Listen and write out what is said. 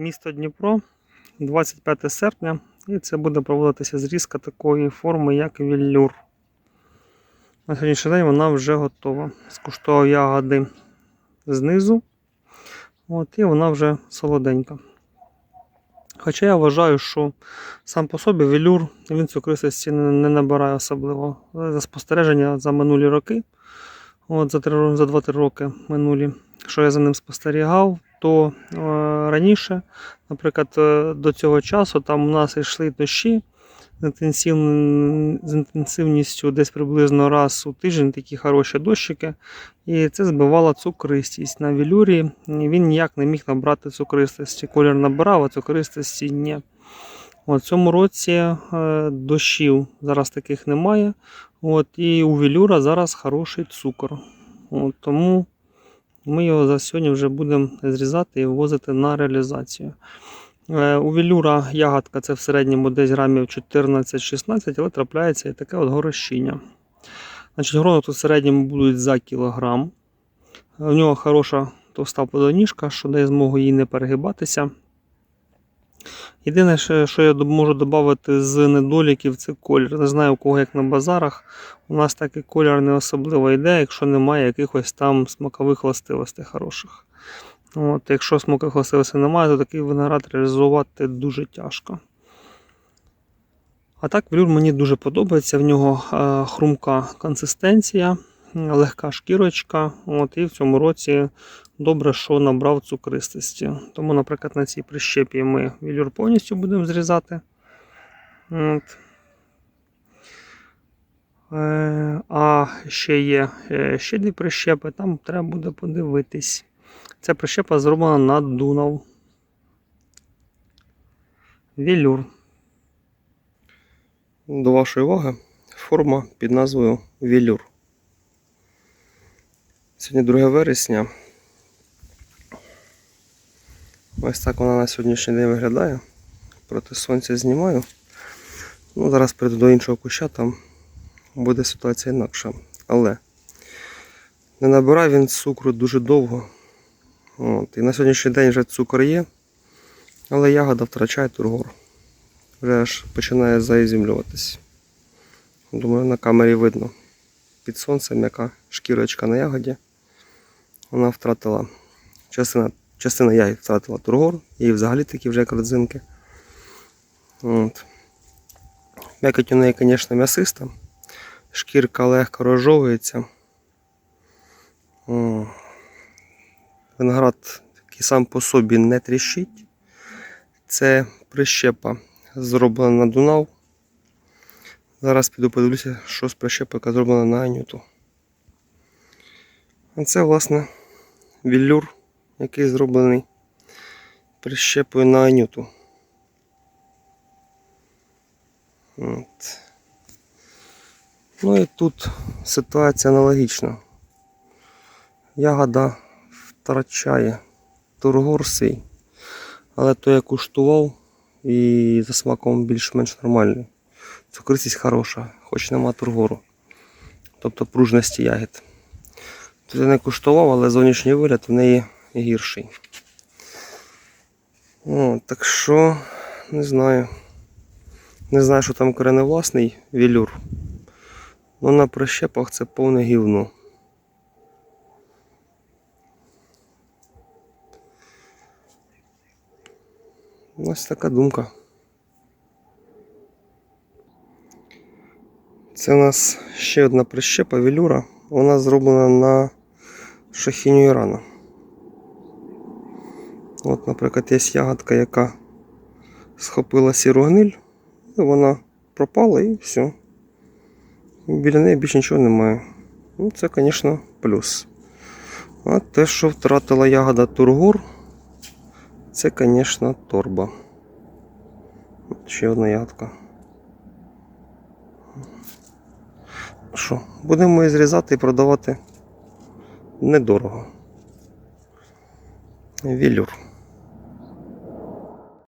місто Дніпро, 25 серпня, і це буде проводитися зрізка такої форми, як віллюр. На сьогоднішній день вона вже готова. Скуштував ягоди знизу, от, і вона вже солоденька. Хоча я вважаю, що сам по собі велюр він цукристості не набирає особливо. За спостереження за минулі роки, от за, три, ро- за 2-3 роки минулі, що я за ним спостерігав, то е, раніше, наприклад, е, до цього часу там у нас йшли дощі з, інтенсивн- з інтенсивністю десь приблизно раз у тиждень такі хороші дощики. І це збивало цукристість. На велюрі він ніяк не міг набрати цукристості. Колір набирав, а цукристості ні. В цьому році е, дощів зараз таких немає. От, і у велюра зараз хороший цукор. От, тому ми його за сьогодні вже будемо зрізати і ввозити на реалізацію. Е, У вілюра ягодка це в середньому десь грамів 14-16, але трапляється і таке от горощіння. Значить, грони тут в середньому будуть за кілограм. У нього хороша товста подоніжка, що дає змогу їй не перегибатися. Єдине, що я можу додати з недоліків, це колір. Не знаю, у кого як на базарах. У нас такий колір не особливо йде, якщо немає якихось там смакових властивостей хороших. От, якщо смакових властивостей немає, то такий виноград реалізувати дуже тяжко. А так, велюр мені дуже подобається. В нього е, хрумка консистенція, легка шкірочка. От, і в цьому році добре, що набрав цукристості. Тому, наприклад, на цій прищепі ми велюр повністю будемо зрізати. От. Е, а ще є е, ще дві прищепи, там треба буде подивитись. Ця прищепа зроблена на Дунав. Велюр. До вашої уваги форма під назвою Велюр. Сьогодні 2 вересня. Ось так вона на сьогоднішній день виглядає. Проти сонця знімаю. Ну, зараз прийду до іншого куща, там буде ситуація інакша. Але не набирає він цукру дуже довго. От. І на сьогоднішній день вже цукор є, але ягода втрачає тургор вже аж починає заізюмлюватись. Думаю, на камері видно. Під сонцем яка шкірочка на ягоді. Вона втратила частина, частина ягід втратила тургор, і взагалі такі вже як родзинки. От. М'якоть у неї, звісно, м'ясиста. Шкірка легко розжовується. Виноград такий сам по собі не тріщить. Це прищепа зроблена на Дунав. Зараз піду подивлюся, що з прищепа, яка зроблена на Анюту. А це, власне, вілюр, який зроблений прищепою на Анюту. От. Ну і тут ситуація аналогічна. Ягода втрачає тургор свій, але то я куштував і за смаком більш-менш нормальний. Цукристість хороша, хоч нема тургору. Тобто пружності ягід. Тут я не куштував, але зовнішній вигляд в неї гірший. О, так що, не знаю. Не знаю, що там кореневласний велюр. Ну на прищепах це повне гівно. Ось така думка. Це у нас ще одна прищепа велюра. Вона зроблена на шахіню Ірана. От, наприклад, є ягодка, яка схопила сіру гниль, і вона пропала і все. Біля неї більше нічого немає. Ну, це, звісно, плюс. А те, що втратила ягода тургор, це, звісно, торба. Ще одна ягодка. Що, будемо її зрізати і продавати недорого. Вілюр.